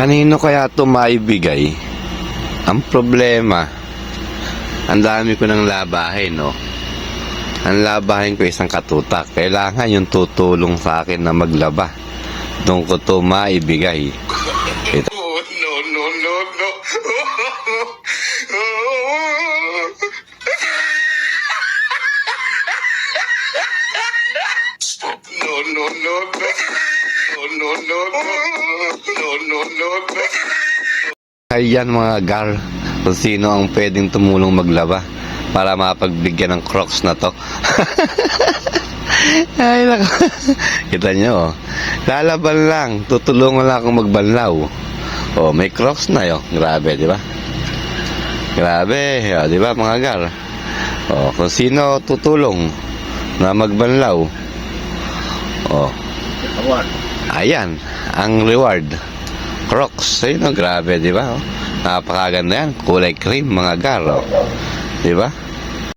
Kanino kaya ito maibigay? Ang problema, ang dami ko ng labahin, no? Ang labahin ko isang katutak. Kailangan yung tutulong sa akin na maglaba. Doon ko to maibigay. Ito. Oh, no, no, no, no. Stop. No, no, no, no. No, no, no, no. No, no, no, no. Kaya yan mga gar, kung sino ang pwedeng tumulong maglaba para mapagbigyan ng crocs na to. Ay, nako. Kita nyo, oh. Lalaban lang. Tutulungan lang akong magbanlaw. Oh, may crocs na yun. Grabe, di ba? Grabe, oh, di ba mga gar? Oh, kung sino tutulong na magbanlaw. Oh, Award. Ayan, ang reward. Crocs. Ayun, oh, grabe, di ba? Oh, napakaganda yan. Kulay cream, mga gar. Oh. Di ba?